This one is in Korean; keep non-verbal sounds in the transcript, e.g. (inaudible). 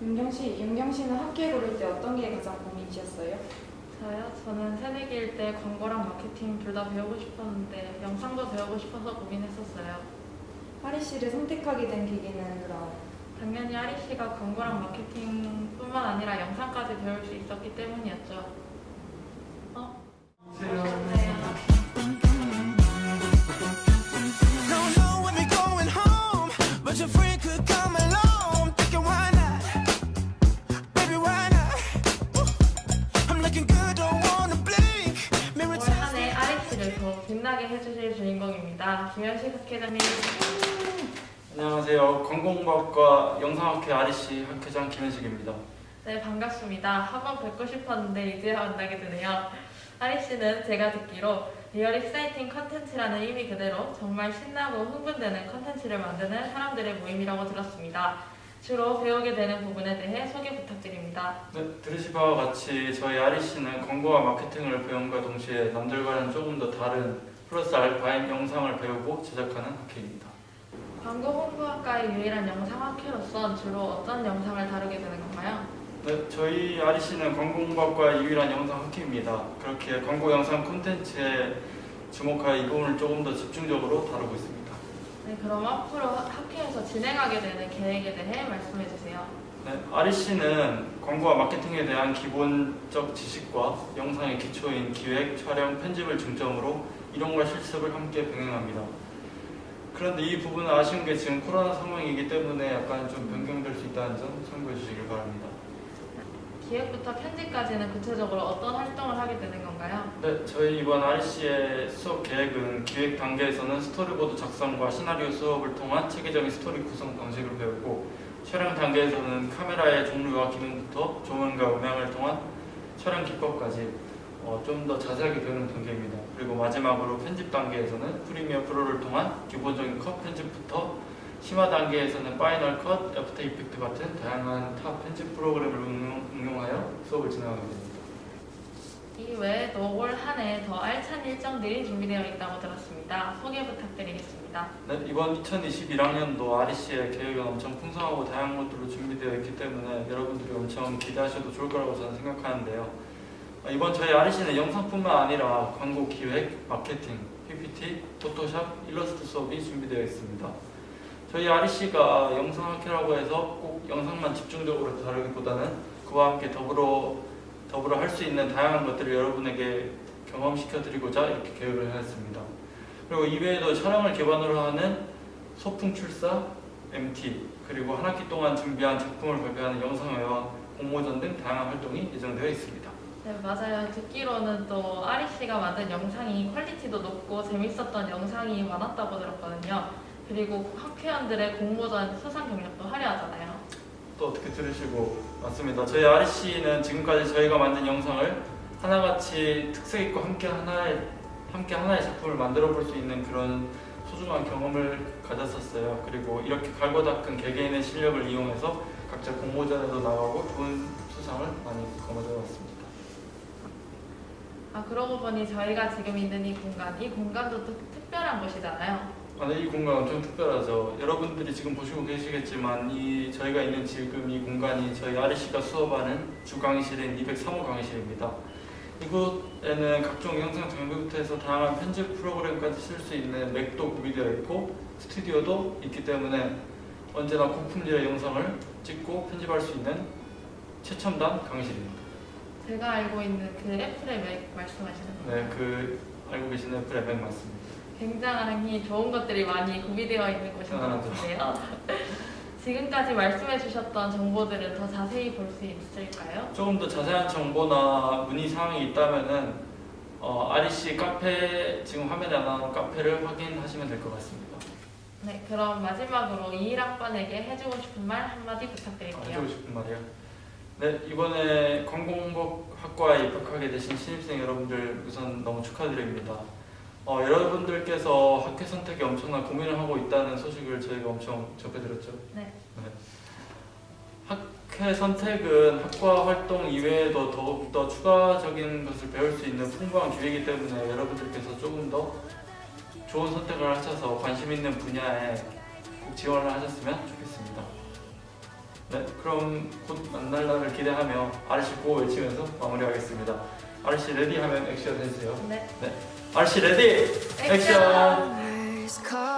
윤경 씨, 윤경 씨는 학교에 고를 때 어떤 게 가장 고민이셨어요? 저요? 저는 새내기일 때 광고랑 마케팅 둘 다 배우고 싶었는데 영상도 배우고 싶어서 고민했었어요. 하리 씨를 선택하게 된 계기는 그럼 당연히 아리 씨가 광고랑 마케팅뿐만 아니라 영상까지 배울 수 있었기 때문이었죠. 빛나게 해주실 주인공입니다. 김현식 학회장님. 안녕하세요. 관공과학과 영상학회 아리씨 학회장 김현식입니다. 네, 반갑습니다. 한번 뵙고 싶었는데 이제야 만나게 되네요. 아리 씨는 제가 듣기로 리얼 익사이팅 컨텐츠라는 의미 그대로 정말 신나고 흥분되는 컨텐츠를 만드는 사람들의 모임이라고 들었습니다. 주로 배우게 되는 부분에 대해 소개 부탁드립니다. 네, 들으신 바와 같이 저희 아리 씨는 광고와 마케팅을 배움과 동시에 남들과는 조금 더 다른 플러스 알파인 영상을 배우고 제작하는 학회입니다. 광고 홍보학과의 유일한 영상학회로서 주로 어떤 영상을 다루게 되는 건가요? 네, 저희 아리씨는 광공과학과의 유일한 영상 학회입니다. 그렇게 광고 영상 콘텐츠에 주목하여 이 부분을 조금 더 집중적으로 다루고 있습니다. 네, 그럼 앞으로 학- 학회에서 진행하게 되는 계획에 대해 말씀해 주세요. 네, 아리씨는 광고와 마케팅에 대한 기본적 지식과 영상의 기초인 기획, 촬영, 편집을 중점으로 이론과 실습을 함께 병행합니다. 그런데 이 부분은 아쉬운 게 지금 코로나 상황이기 때문에 약간 좀 변경될 수 있다는 점 참고해 주시길 바랍니다. 기획부터 편집까지는 구체적으로 어떤 활동을 하게 되는 건가요? 네, 저희 이번 아리씨의 수업 계획은 기획 단계에서는 스토리보드 작성과 시나리오 수업을 통한 체계적인 스토리 구성 방식을 배우고 촬영 단계에서는 카메라의 종류와 기능부터 조명과 음향을 통한 촬영 기법까지 어, 좀 더 자세하게 배우는 단계입니다. 그리고 마지막으로 편집 단계에서는 프리미어 프로를 통한 기본적인 컷 편집부터 심화 단계에서는 파이널 컷, 애프터 이펙트 같은 다양한 타 편집 프로그램을 응용, 응용 하여 수업을 진행하게 됩니다. 이 외에도 올 한 해 더 알찬 일정들이 준비되어 있다고 들었습니다. 소개 부탁드리겠습니다. 네, 이번 2021학년도 아리씨의 계획은 엄청 풍성하고 다양한 것들로 준비되어 있기 때문에 여러분들이 엄청 기대하셔도 좋을 거라고 저는 생각하는데요. 어, 이번 저희 아리씨는 영상뿐만 아니라 광고 기획, 마케팅, PPT, 포토샵, 일러스트 수업이 준비되어 있습니다. 저희 아리씨가 영상학회라고 해서 꼭 영상만 집중적으로 다루기보다는 그와 함께 더불어 더불어 할 수 있는 다양한 것들을 여러분에게 경험시켜 드리고자 이렇게 계획을 하였습니다. 그리고 이외에도 촬영을 기반으로 하는 소풍 출사, MT, 그리고 한 학기 동안 준비한 작품을 발표하는 영상회와 공모전 등 다양한 활동이 예정되어 있습니다. 네, 맞아요. 듣기로는 또 아리 씨가 만든 영상이 퀄리티도 높고 재밌었던 영상이 많았다고 들었거든요. 그리고 학회원들의 공모전 수상 경력도 화려하잖아요. 또 어떻게 들으시고 맞습니다. 저희 씨는 지금까지 저희가 만든 영상을 하나같이 특색 있고 함께 하나의 함께 하나의 작품을 만들어 볼 수 있는 그런 소중한 경험을 가졌었어요. 그리고 이렇게 갈고 닦은 개개인의 실력을 이용해서 각자 공모전에도 나가고 좋은 수상을 많이 거머쥐어 왔습니다. 아 그러고 보니 저희가 지금 있는 이 공간, 이 공간도 또 특별한 곳이잖아요. 아, 네, 이 공간 엄청 특별하죠. 여러분들이 지금 보시고 계시겠지만 이 저희가 있는 지금 이 공간이 저희 아리씨가 수업하는 주 강의실인 203호 강의실입니다. 이곳에는 각종 영상 장비부터 해서 다양한 편집 프로그램까지 쓸 수 있는 맥도 구비되어 있고 스튜디오도 있기 때문에 언제나 고품질의 영상을 찍고 편집할 수 있는 최첨단 강의실입니다. 제가 알고 있는 그 애플의 맥 말씀하시는 거예요. 네, 그 알고 계시는 애플의 맥 맞습니다. 굉장히 좋은 것들이 많이 구비되어 있는 곳인 것 같은데요. (laughs) 지금까지 말씀해 주셨던 정보들은 더 자세히 볼 수 있을까요? 조금 더 자세한 정보나 문의 사항이 있다면은 어, 아리씨 카페 지금 화면에 안 나오는 카페를 확인하시면 될 것 같습니다. 네, 그럼 마지막으로 21학번에게 해주고 싶은 말 한마디 아, 부탁드릴게요. 해주고 싶은 말이요. 네 이번에 관공복학과에 입학하게 되신 신입생 여러분들 우선 너무 축하드립니다. 어, 여러분들께서 학회 선택에 엄청난 고민을 하고 있다는 소식을 저희가 엄청 접해드렸죠. 네. 학회 선택은 학과 활동 이외에도 더욱더 추가적인 것을 배울 수 있는 풍부한 기회이기 때문에 여러분들께서 조금 더 좋은 선택을 하셔서 관심 있는 분야에 꼭 지원을 하셨으면 좋겠습니다. 네, 그럼 곧 만날 날을 기대하며 아리씨 구호 외치면서 마무리하겠습니다. 아리씨 레디 하면 액션 해주세요. 네. 아 리씨 레디! 액션!